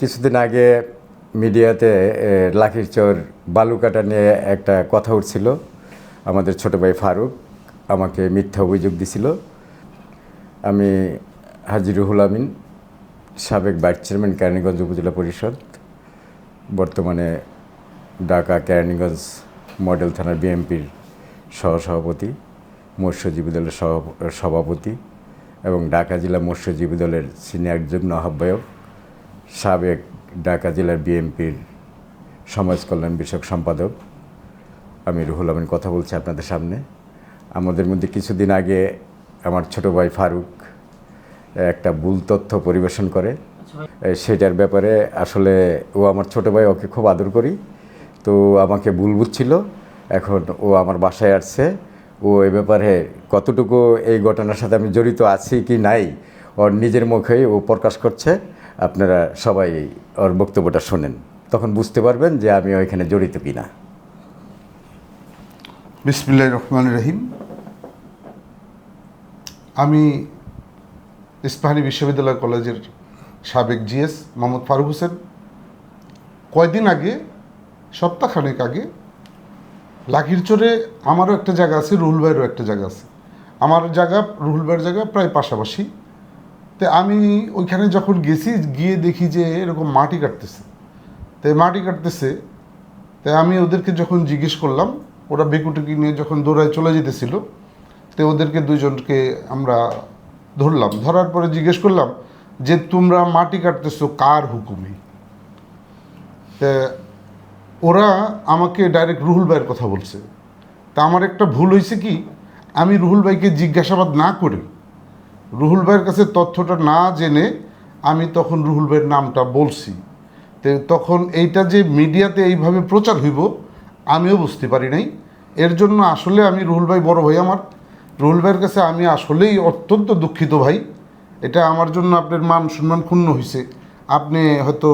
কিছুদিন আগে মিডিয়াতে এ, লাঠির চোর বালুকাটা নিয়ে একটা কথা উঠছিল। আমাদের ছোট ভাই ফারুক আমাকে মিথ্যা অভিযোগ দিছিল। আমি হাজি রুহুল আমিন সাবেক ভাইস চেয়ারম্যান কেরানীগঞ্জ উপজেলা পরিষদ বর্তমানে ঢাকা কেরানীগঞ্জ মডেল থানার বিএনপির সহসভাপতি মৎস্যজীবী দলের সভাপতি এবং ঢাকা জেলা মৎস্যজীবী দলের সিনিয়র যুগ্ম আহ্বায়ক সাবেক ঢাকা জেলার বিএনপির সমাজ কল্যাণ বিষয়ক সম্পাদক আমি রুহুল আমিন কথা বলছি আপনাদের সামনে। আমাদের মধ্যে কিছুদিন আগে আমার ছোট ভাই ফারুক একটা ভুল তথ্য পরিবেশন করে। সেটার ব্যাপারে আসলে ও আমার ছোট ভাই, ওকে খুব আদর করি। তো আমাকে ভুল বুঝছিল, এখন ও আমার বাসায় আসছে। ও এ ব্যাপারে কতটুকু এই ঘটনার সাথে আমি জড়িত আছি কি নাই, ওর নিজের মুখেই ও প্রকাশ করছে। আপনারা সবাই ওর বক্তব্যটা শোনেন। তখন বুঝতে পারবেন যে আমি ওইখানে জড়িত কি না বিসমিল্লাহ রহমান রহিম। আমি ইস্পাহানি বিশ্ববিদ্যালয় কলেজের সাবেক জিএস মোহাম্মদ ফারুক হোসেন। কয়দিন আগে, সপ্তাহখানেক আগে লাখিরচরে আমারও একটা জায়গা আছে, রুহুল ভাইয়েরও একটা জায়গা আছে। আমার জায়গা, রুহুল ভাইয়ের জায়গা প্রায় পাশাপাশি। তো আমি ওইখানে যখন গেছি, গিয়ে দেখি যে এরকম মাটি কাটতেছে। তো মাটি কাটতেছে তাই আমি ওদেরকে যখন জিজ্ঞেস করলাম, ওরা বেকুটুকি নিয়ে যখন দৌড়ায় চলে যেতেছিল, তো ওদেরকে দুজনকে আমরা ধরলাম। ধরার পরে জিজ্ঞেস করলাম যে, তোমরা মাটি কাটতেছো কার হুকুমে? তা ওরা আমাকে ডাইরেক্ট রুহুল ভাইয়ের কথা বলছে। তা আমার একটা ভুল হয়েছে কি? আমি রুহুল ভাইকে জিজ্ঞাসাবাদ না করে রুহুল ভাইয়ের কাছে তথ্যটা না জেনে আমি তখন রুহুল ভাইয়ের নামটা বলছি। তো তখন এইটা যে মিডিয়াতে এইভাবে প্রচার হইব, আমিও বুঝতে পারি নাই। এর জন্য আসলে আমি রুহুল ভাই বড় ভাই আমার। রুহুল ভাইয়ের কাছে আমি আসলেই অত্যন্ত দুঃখিত ভাই। এটা আমার জন্য আপনার মান সম্মান ক্ষুণ্ণ হয়েছে আপনি হয়তো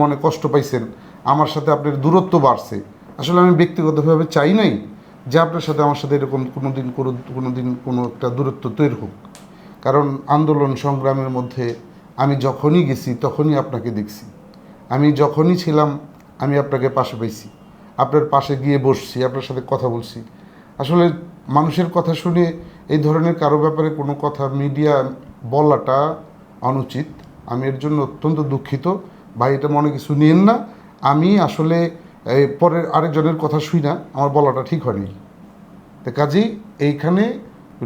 মনে কষ্ট পাইছেন, আমার সাথে আপনার দূরত্ব বাড়ছে। আসলে আমি ব্যক্তিগতভাবে চাই নাই যে আপনার সাথে আমার সাথে এরকম কোনো দিন কোনো দিন কোনো একটা দূরত্ব তৈরি হোক। কারণ আন্দোলন সংগ্রামের মধ্যে আমি যখনই গেছি, তখনই আপনাকে দেখছি। আমি যখনই ছিলাম, আমি আপনাকে পাশে পাইছি। আপনার পাশে গিয়ে বসছি, আপনার সাথে কথা বলছি। আসলে মানুষের কথা শুনে এই ধরনের কারও ব্যাপারে কোনো কথা মিডিয়া বলাটা অনুচিত। আমি এর জন্য অত্যন্ত দুঃখিত। ভাই, এটা মনে কিছু নিয়েন না। আমি আসলে পরের আরেকজনের কথা শুই না, আমার বলাটা ঠিক হয়নি। তো কাজেই এইখানে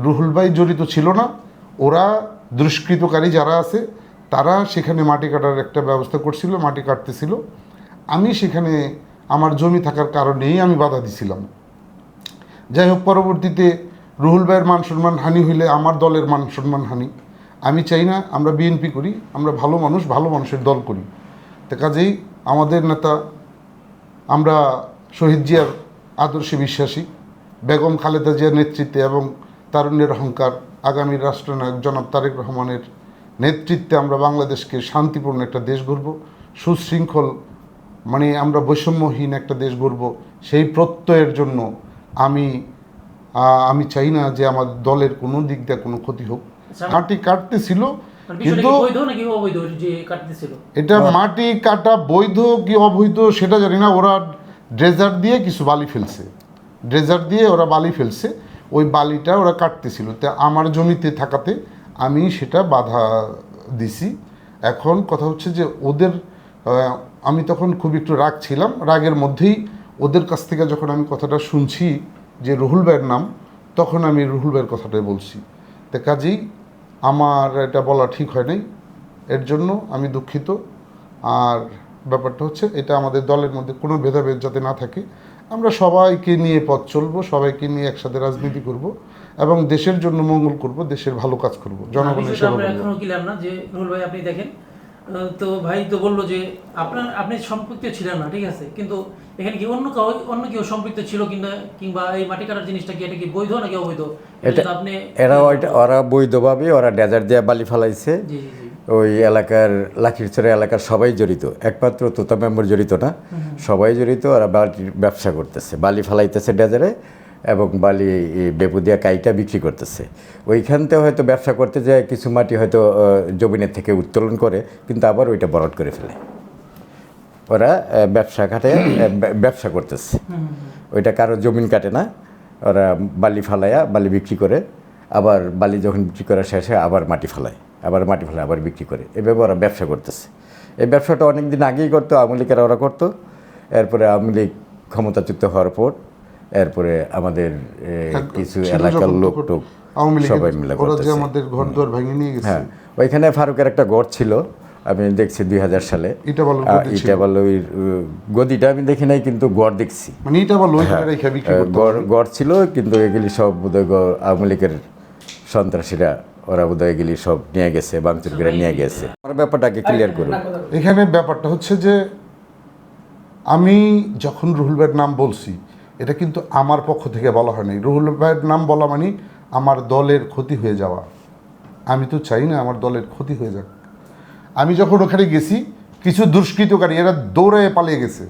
রুহুল ভাই জড়িত ছিল না। ওরা দুষ্কৃতকারী যারা আছে, তারা সেখানে মাটি কাটার একটা ব্যবস্থা করছিল, মাটি কাটতেছিল। আমি সেখানে আমার জমি থাকার কারণেই আমি বাধা দিছিলাম। যাই হোক, পরবর্তীতে রুহুল ভাইয়ের মান সম্মান হানি হইলে আমার দলের মান সম্মান হানি। আমি চাই না আমরা বিএনপি করি, আমরা ভালো মানুষ, ভালো মানুষের দল করি। তো কাজেই আমাদের নেতা, আমরা শহীদ জিয়ার আদর্শে বিশ্বাসী, বেগম খালেদা জিয়ার নেতৃত্বে এবং তারুণ্যের অহংকার আগামী রাষ্ট্রনায়ক জনাব তারেক রহমানের নেতৃত্বে আমরা বাংলাদেশকে শান্তিপূর্ণ একটা দেশ গড়ব সুশৃঙ্খল মানে আমরা বৈষম্যহীন একটা দেশ গড়ব সেই প্রত্যয়ের জন্য আমি আমি চাই না যে আমার দলের কোনো দিক দিয়ে কোনো ক্ষতি হোক। আচ্ছা। মাটি কাটতেছিল আর কিন্তু কি বৈধ নাকি অবৈধ যে কাটতেছিল? এটা মাটি কাটা বৈধ কি অবৈধ সেটা জানি না ওরা ড্রেজার দিয়ে কিছু বালি ফেলছে। ড্রেজার দিয়ে ওরা বালি ফেলছে। ওই বালিটা ওরা কাটতেছিল। তা আমার জমিতে থাকাতে আমি সেটা বাধা দিছি। এখন কথা হচ্ছে যে ওদের আমি তখন খুব একটু রাগ ছিলাম। রাগের মধ্যেই ওদের কাছ থেকে যখন আমি কথাটা শুনছি যে রুহুল ভাইয়ের নাম, তখন আমি রুহুল ভাইয়ের কথাটাই বলছি। তা কাজেই আমার এটা বলা ঠিক হয় নাই। এর জন্য আমি দুঃখিত। আর ব্যাপারটা হচ্ছে এটা আমাদের দলের মধ্যে কোনো ভেদাভেদ যাতে না থাকে আমরা সবাইকে নিয়ে পথ চলবো সবাইকে নিয়ে একসাথে রাজনীতি করব এবং দেশের জন্য মঙ্গল করব দেশের ভালো কাজ করব জনগণের সেবা আমরা করব। এখনও ক্লিয়ার না যে রুহুল ভাই আপনি দেখেন তো ভাই তো বলল যে আপনার আপনি সম্পৃক্ত ছিলেন না ঠিক আছে কিন্তু এখানে কি অন্য কাউ অন্য কেউ সম্পৃক্ত ছিল কিংবা কিংবা এই মাটি কাটার জিনিসটা কি এটা কি বৈধ নাকি অবৈধ? এটা এটা আপনি এরা ওইটা ওরা বৈধভাবে ওরা ডেজার্ট দিয়ে বালি ফালাইছে। জি জি। ওই এলাকার লাখিরচরে এলাকার সবাই জড়িত। একমাত্র তোতা মেম্বার জড়িত না। সবাই জড়িত ওরা বালির ব্যবসা করতেছে। বালি ফালাইতেছে ডেজারে এবং বালি বেপুদিয়া কাইটা বিক্রি করতেছে। ওইখানতে হয়তো ব্যবসা করতে যায় কিছু মাটি হয়তো জমিনের থেকে উত্তোলন করে কিন্তু আবার ওইটা বরট করে ফেলে। ওরা ব্যবসা ব্য- ব্যবসা করতেছে। ওইটা কারও জমিন কাটে না। ওরা বালি ফালাইয়া বালি বিক্রি করে আবার বালি যখন বিক্রি করা শেষে আবার মাটি ফেলায়। আবার মাটি ফেলায় আবার বিক্রি করে এভাবে ওরা ব্যবসা করতেছে এই ব্যবসাটা অনেক দিন আগেই করতো আওয়ামী লীগেরা ওরা করতো এরপরে আওয়ামী লীগ ক্ষমতাচ্যুত হওয়ার পর এরপরে আমাদের কিছু এলাকার লোক টোক সবাই মিলে। আমাদের ঘর দুয়ার ভেঙে নিয়ে গেছে হ্যাঁ ওইখানে ফারুকের একটা গড় ছিল আমি দেখছি দুই হাজার সালে ইটা বালুর আহ, গদি ছিল। ইটা বালুর আহ, গদিটা আমি দেখি নাই কিন্তু গড় দেখছি মানে এটা বলো হ্যাঁ। গড় গড় ছিল কিন্তু এগুলি সব বোধহয় আওয়ামী লীগের সন্ত্রাসীরা ওরা বোধহয় এগুলি সব নিয়ে গেছে বাংচুর করে নিয়ে গেছে। আমার ব্যাপারটাকে ক্লিয়ার করুন। এখানে ব্যাপারটা হচ্ছে যে আমি যখন রুহুল ভাইয়ের নাম বলছি এটা কিন্তু আমার পক্ষ থেকে বলা হয়নি রুহুল ভাইয়ের নাম বলা মানে আমার দলের ক্ষতি হয়ে যাওয়া। আমি তো চাই না আমার দলের ক্ষতি হয়ে যাক। আমি যখন ওখানে গেছি কিছু দুষ্কৃতকারী এরা দৌড়ে পালিয়ে গেছে।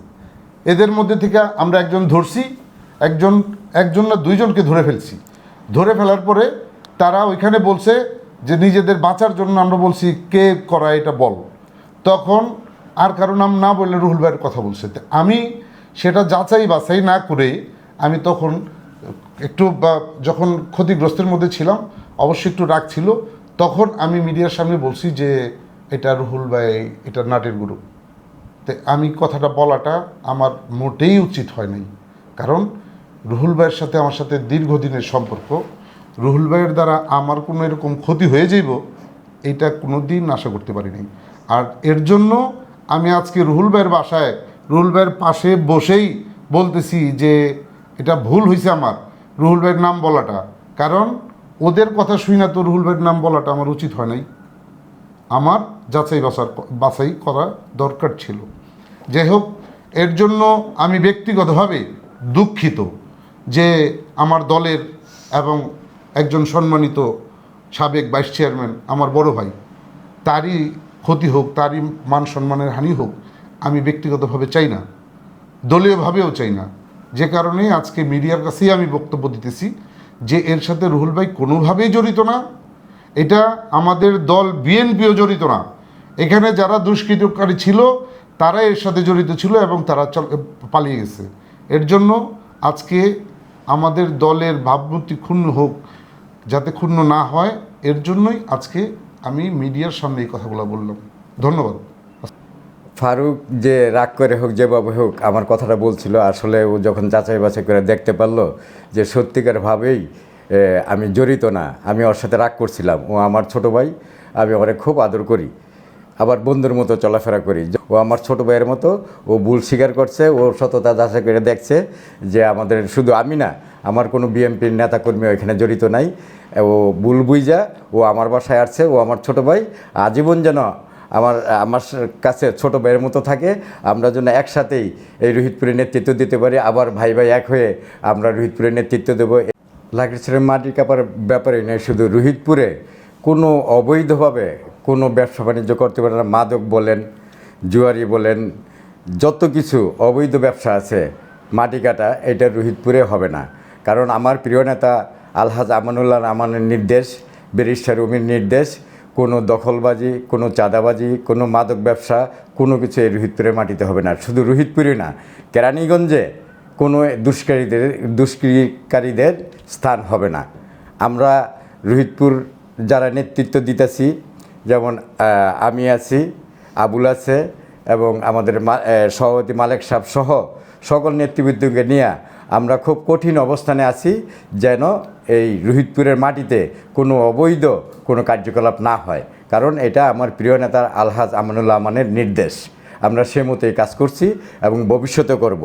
এদের মধ্যে থেকে আমরা একজন ধরছি একজন একজন না দুইজনকে ধরে ফেলছি। ধরে ফেলার পরে তারা ওইখানে বলছে যে নিজেদের বাঁচার জন্য আমরা বলছি, কে করা এটা বল। তখন আর কারও নাম না বললে রুহুল ভাইয়ের কথা বলছে। আমি সেটা যাচাই বাছাই না করে আমি তখন একটু বা যখন ক্ষতিগ্রস্তের মধ্যে ছিলাম, অবশ্যই একটু রাগ ছিল, তখন আমি মিডিয়ার সামনে বলছি যে, এটা রুহুল ভাই, এটা নাটের গুরু। তো আমি কথাটা বলাটা আমার মোটেই উচিত হয় নাই। কারণ রুহুল ভাইয়ের সাথে, আমার সাথে দীর্ঘদিনের সম্পর্ক রুহুল ভাইয়ের দ্বারা আমার কোনো এরকম ক্ষতি হয়ে যাইব, এটা কোনো দিন আশা করতে পারি নাই আর এর জন্য আমি আজকে রুহুল ভাইয়ের বাসায়, রুহুল ভাইয়ের পাশে বসেই বলতেছি যে এটা ভুল হয়েছে আমার, রুহুল ভাইয়ের নাম বলাটা। কারণ ওদের কথা শুই না তো রুহুল ভাইয়ের নাম বলাটা আমার উচিত হয় নাই। আমার যাচাই বাসার বাছাই করা দরকার ছিল। যাই হোক, এর জন্য আমি ব্যক্তিগতভাবে দুঃখিত যে আমার দলের এবং একজন সম্মানিত সাবেক ভাইস চেয়ারম্যান, আমার বড় ভাই। তারই ক্ষতি হোক, তারই মান সম্মানের হানি হোক, আমি ব্যক্তিগতভাবে চাই না। দলীয়ভাবেও চাই না। যে কারণে আজকে মিডিয়ার কাছেই আমি বক্তব্য দিতেছি যে এর সাথে রুহুল ভাই কোনোভাবেই জড়িত না। এটা আমাদের দল বিএনপিও জড়িত না। এখানে যারা দুষ্কৃতকারী ছিল, তারা এর সাথে জড়িত ছিল এবং তারা পালিয়ে গেছে। এর জন্য আজকে আমাদের দলের ভাবমূর্তি ক্ষুণ্ণ হোক যাতে ক্ষুণ্ণ না হয়, এর জন্যই আজকে আমি মিডিয়ার সামনে এই কথাগুলো বললাম। ধন্যবাদ। ফারুক যে রাগ করে হোক, যেভাবে হোক, আমার কথাটা বলছিল। আসলে ও যখন যাচাই বাছাই করে দেখতে পারল যে সত্যিকারভাবেই আমি জড়িত না, আমি ওর সাথে রাগ করছিলাম। ও আমার ছোট ভাই, আমি ওরে খুব আদর করি। আবার বন্ধুর মতো চলাফেরা করি। ও আমার ছোট ভাইয়ের মতো, ও ভুল স্বীকার করছে, ও সততা যাচাই করে দেখছে যে আমাদের শুধু আমি না, আমার কোনো বিএনপির নেতাকর্মী এখানে জড়িত নাই। ও ভুল বুইজা ও আমার বাসায় আসছে, ও আমার ছোট ভাই। আজীবন যেন আমার আমার কাছে ছোট ভাইয়ের মতো থাকে, আমরা যেন একসাথেই এই রোহিতপুরের নেতৃত্ব দিতে পারি, আবার ভাই ভাই এক হয়ে আমরা রোহিতপুরের নেতৃত্ব দেবো। লাকড়িছড়ের মাটি কাপার ব্যাপারে নয়, শুধু রোহিতপুরে কোনো অবৈধভাবে কোনো ব্যবসা বাণিজ্য করতে পারে না। মাদক বলেন, জুয়ারি বলেন, যত কিছু অবৈধ ব্যবসা আছে, মাটি কাটা, এটা রোহিতপুরে হবে না। কারণ আমার প্রিয় নেতা আলহাজ আমানুল্লাহ আমানের নির্দেশ, ব্যারিস্টার রুমির নির্দেশ, কোনো দখলবাজি, কোনো চাঁদাবাজি, কোনো মাদক ব্যবসা, কোনো কিছু এই রোহিতপুরের মাটিতে হবে না। শুধু রোহিতপুরে না, কেরানীগঞ্জে কোনো দুষ্কারীদের দুষ্কৃতিকারীদের স্থান হবে না। আমরা রোহিতপুর যারা নেতৃত্ব দিতেছি আমি আছি, আবুল আছে এবং আমাদের সভাপতি মালেক সাহেব সহ সকল নেতৃবৃন্দকে নিয়ে আমরা খুব কঠিন অবস্থানে আছি যেন এই রোহিতপুরের মাটিতে কোনো অবৈধ কোনো কার্যকলাপ না হয়। কারণ এটা আমার প্রিয় নেতা আলহাজ আমানুল্লাহ আমানের নির্দেশ। আমরা সে মতোই কাজ করছি এবং ভবিষ্যতে করব।